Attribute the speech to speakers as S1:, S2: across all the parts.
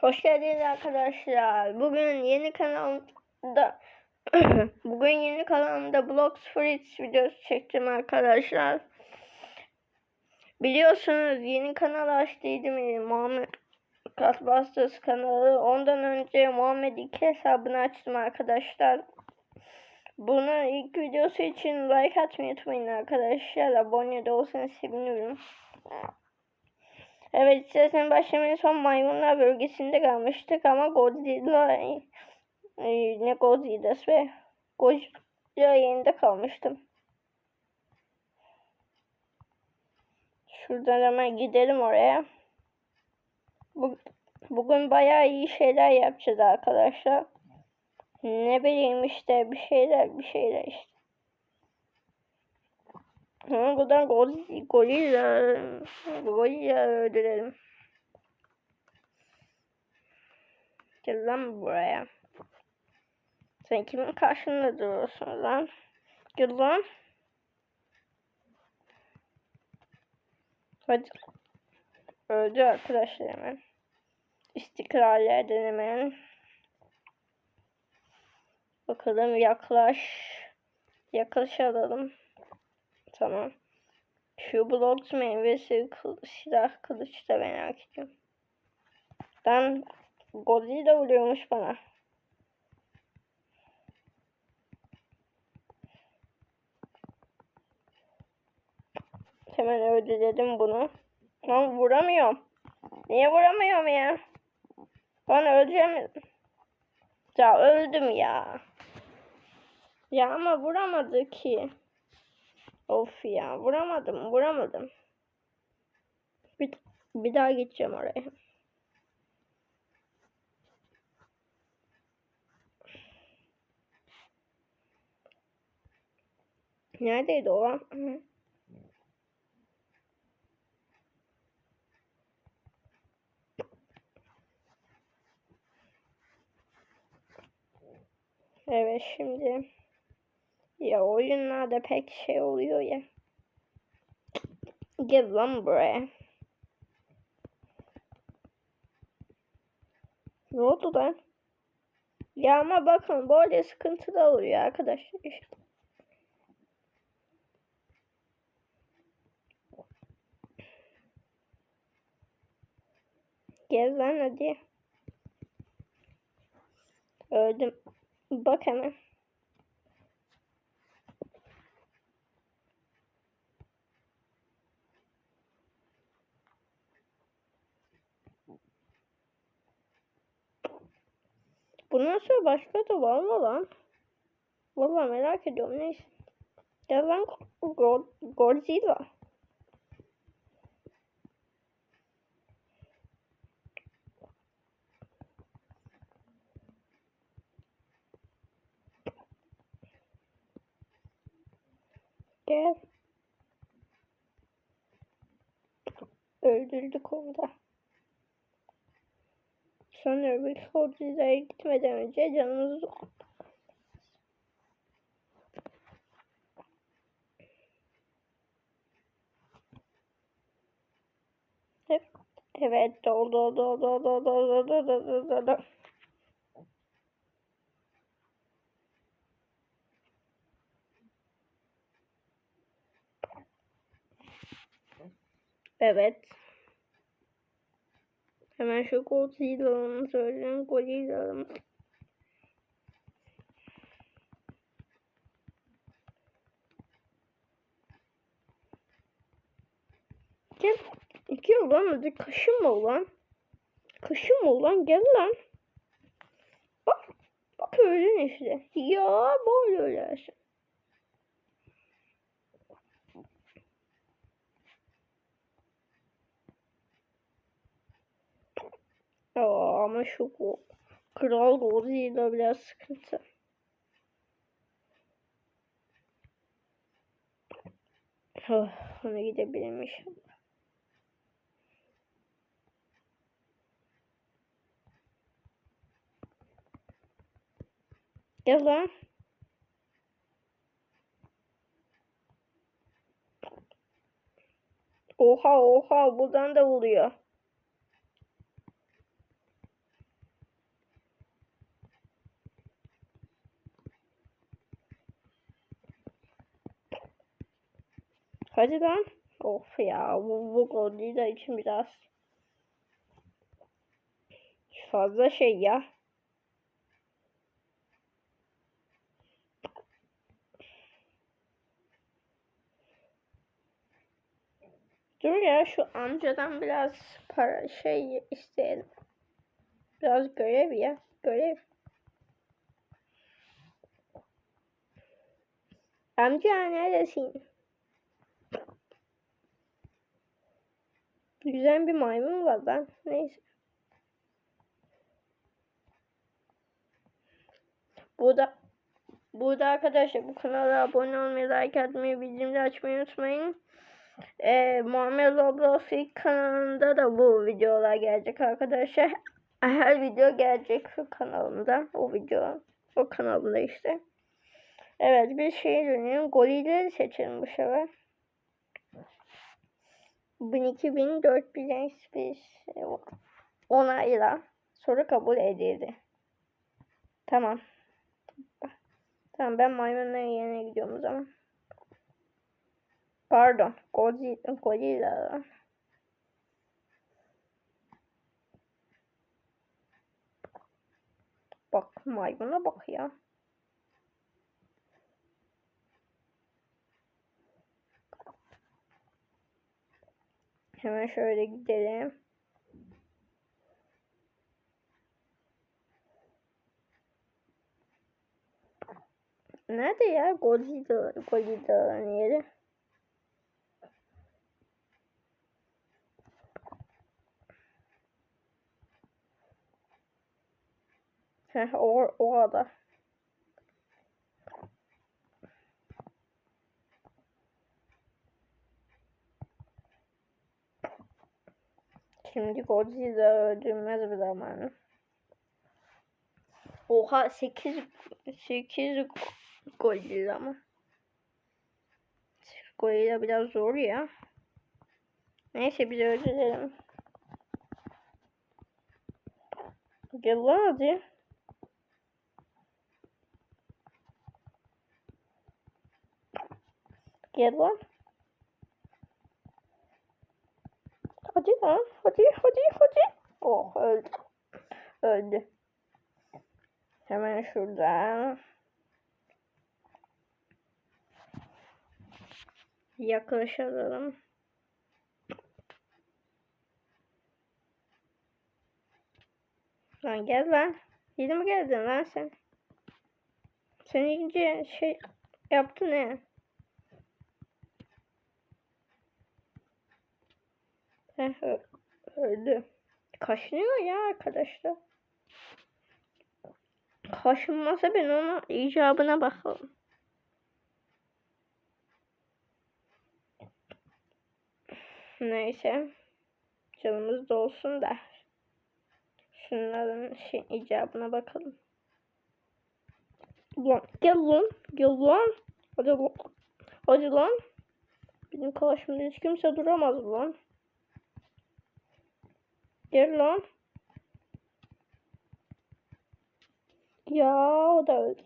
S1: Hoş geldiniz arkadaşlar. Bugün yeni kanalımda bugün yeni kanalımda Blox Fritz videosu çektim arkadaşlar. Biliyorsunuz yeni kanal açtıydım Muhammed Ghostbusters kanalı. Ondan önce Muhammed 2 hesabını açtım arkadaşlar. Bunun ilk videosu için like atmayı unutmayın arkadaşlar. Abone de olsanız sevinirim. Evet istersen başlamayın son maymunlar bölgesinde kalmıştık ama Godzilla e, ne Godzilla'sı ve Godzilla yerinde kalmıştım. Şuradan hemen gidelim oraya. Bu, bugün bayağı iyi şeyler yapacağız arkadaşlar. Ne bileyim işte bir şeyler bir şeyler işte. Ama buradan gorilla, gorilla, gorilla öldürelim. Gel lan buraya. Sen kimin karşında duruyorsun lan? Gel lan. Hadi. Öldü arkadaşlar hemen. İstikrarlerden hemen. Bakalım yaklaş. Yaklaş alalım. Tamam. Şu blok meyvesi kıl, silah kılıç da merak ediyorum. Ben Godzilla vuruyormuş bana. Hemen öldürelim bunu. Lan vuramıyorum. Niye vuramıyorum ya? Ben öleceğim. Ya öldüm ya. Ya ama vuramadı ki. Of ya vuramadım vuramadım. Bir, bir daha gideceğim oraya. Neredeydi o lan? Evet şimdi ya oyunlarda pek şey oluyor ya. Gel lan buraya. Ne oldu lan? Ya ama bakın böyle sıkıntıda oluyor arkadaşlar işte. Gel lan hadi. Öldüm. Bak hemen. Bundan sonra başka da var mı lan? Valla merak ediyorum neyse. Gel lan Go Godzilla. Gel. Öldürdük onu da. Sonra öbür Godzilla'ya gitmeden önce canımızı Evet doldu doldu doldu doldu doldu doldu doldu. Evet. Hemen şu Godzilla'mı söyleyeyim. Godzilla'mı. Gel. Gel lan hadi kaşınma ulan. Kaşınma ulan gel lan. Bak. Bak öyle işte. Ya böyle ölersin. Ama şu Kral Godzilla biraz sıkıntı. Oh, ona gidebilirim. Gel lan. Oha oha buradan da vuruyor. Hadi lan. Of ya bu, bu Godzilla için biraz fazla şey ya. Dur ya şu amcadan biraz para şey isteyelim. Biraz görev ya. Görev. Amca neredesin? Güzel bir maymun var lan. Neyse. Burada burada arkadaşlar bu kanala abone olmayı, like atmayı, bildirimleri açmayı unutmayın. Ee, Muhammed Roblox ilk kanalında da bu videolar gelecek arkadaşlar. Her video gelecek kanalımda. O video. O kanalımda işte. Evet bir şey dönüyorum. Golleri seçelim bu sefer. 1002 bin 4000 XP onayla soru kabul edildi. Tamam. Tamam ben maymunların yerine gidiyorum o zaman. Pardon. Godzilla. Bak maymuna bak ya. Hemen şöyle gidelim. Nerede ya Godzilla, Godzilla'nın yeri? Heh, o, o kadar. Şimdi Godzilla öldürmez bir zamanı. Oha 8 8 Godzilla mı? Godzilla biraz zor ya. Neyse biz öldürelim. Gel lan hadi. Gel lan. Hadi lan. Hadi hadi hadi. Oh öldü. Öldü. Hemen şuradan. Yaklaşalım. Lan gel lan. Yeni mi geldin lan sen? Sen iyice şey yaptın ne? Heh, ö- öldü. Kaşınıyor ya arkadaşlar. Kaşınmasa ben ona icabına bakalım. Neyse. Canımız dolsun da. Şunların şey, icabına bakalım. Lan gel lan. Gel lan. Hadi lan. Hadi lan. Benim karşımda hiç kimse duramaz lan. Gel lan. Ya o da öldü.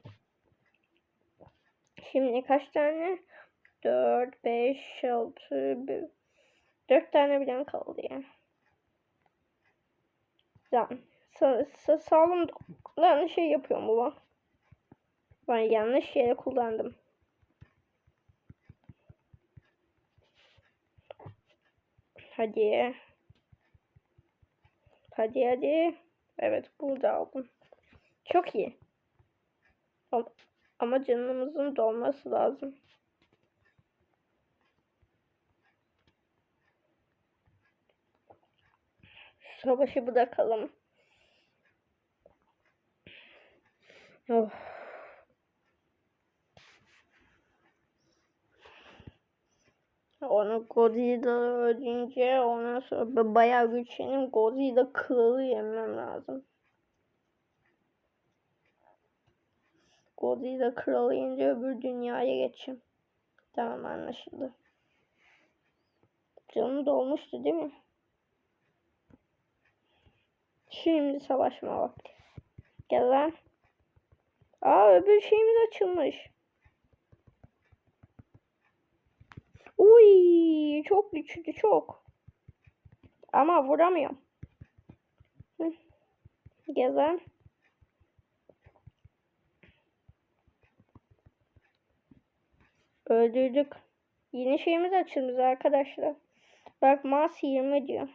S1: Şimdi kaç tane? 4, 5, 6, 4 tane bilen kaldı ya. Lan sa sa sağlam lan şey yapıyorum baba. Ben yanlış yere kullandım. Hadi. Hadi hadi. Evet burada aldım. Çok iyi. Ama- canımızın dolması lazım. Savaşı bırakalım. Of. Onu Godzilla öldürünce ondan sonra ba- bayağı güçlenip Godzilla kralı yemem lazım. Godzilla kralı yiyince öbür dünyaya geçeyim. Tamam anlaşıldı. Canım dolmuştu değil mi? Şimdi savaşma vakti. Gel lan. Aa öbür şeyimiz açılmış. Uy çok güçlü çok. Ama vuramıyorum. Gezen. Öldürdük. Yeni şeyimiz açılmış arkadaşlar. Bak Mars 20 diyor.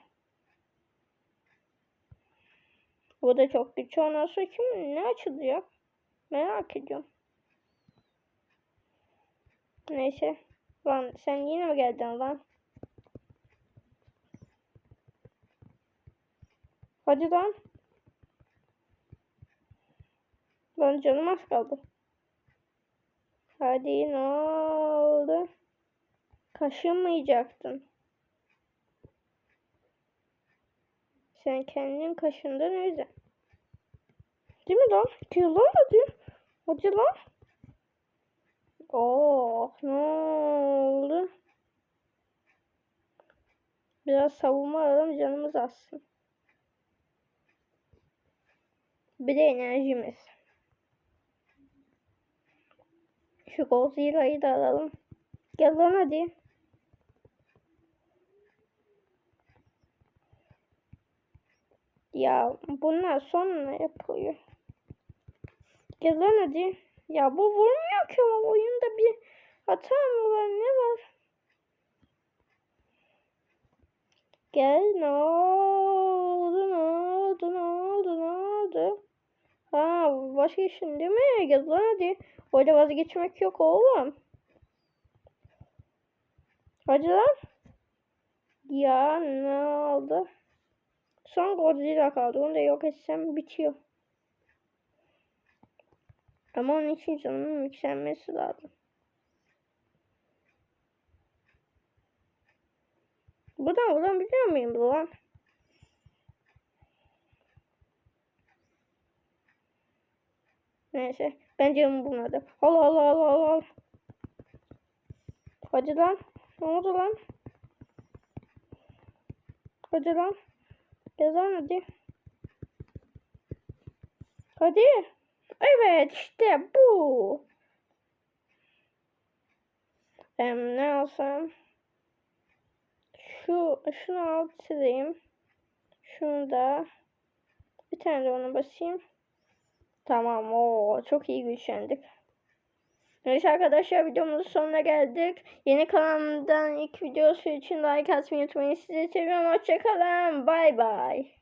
S1: Bu da çok güçlü. Ondan sonra kim ne açılacak? Merak ediyorum. Neyse. Lan sen yine mi geldin lan? Hadi lan. Lan canım az kaldı. Hadi ne oldu? Kaşınmayacaktın. Sen kendin kaşındın yüzden. Değil mi lan? Gel lan hadi. Hadi lan. Oh ne oldu? Biraz savunma alalım canımız azsın. Bir de enerjimiz. Şu Godzilla'yı da alalım. Gel lan hadi. Ya bunlar sonra yapılıyor. Gel lan hadi. Ya bu vurmuyor ki ama oyunda bir hata mı var ne var? Gel ne oldu ne oldu ne oldu ne oldu? Ha vazgeçtin değil mi? Gel hadi. Orada vazgeçmek yok oğlum. Hadi lan. Ya ne oldu? Son Godzilla kaldı. Onu da yok etsem bitiyor. Ama onun için canımın yükselmesi lazım. Buradan buradan biliyor muyum bu lan? Neyse. Ben canımı bulmadım. Al al al al al. Hadi lan. Ne oldu lan? Hadi lan. Gel lan hadi. Hadi. Evet işte bu. Em, ne alsam? Şu şunu al sileyim. Şunu da bir tane de ona basayım. Tamam o çok iyi güçlendik. Neyse arkadaşlar videomuzun sonuna geldik. Yeni kanalımdan ilk videosu için like atmayı unutmayın. Sizi seviyorum. Hoşçakalın. Bay bay.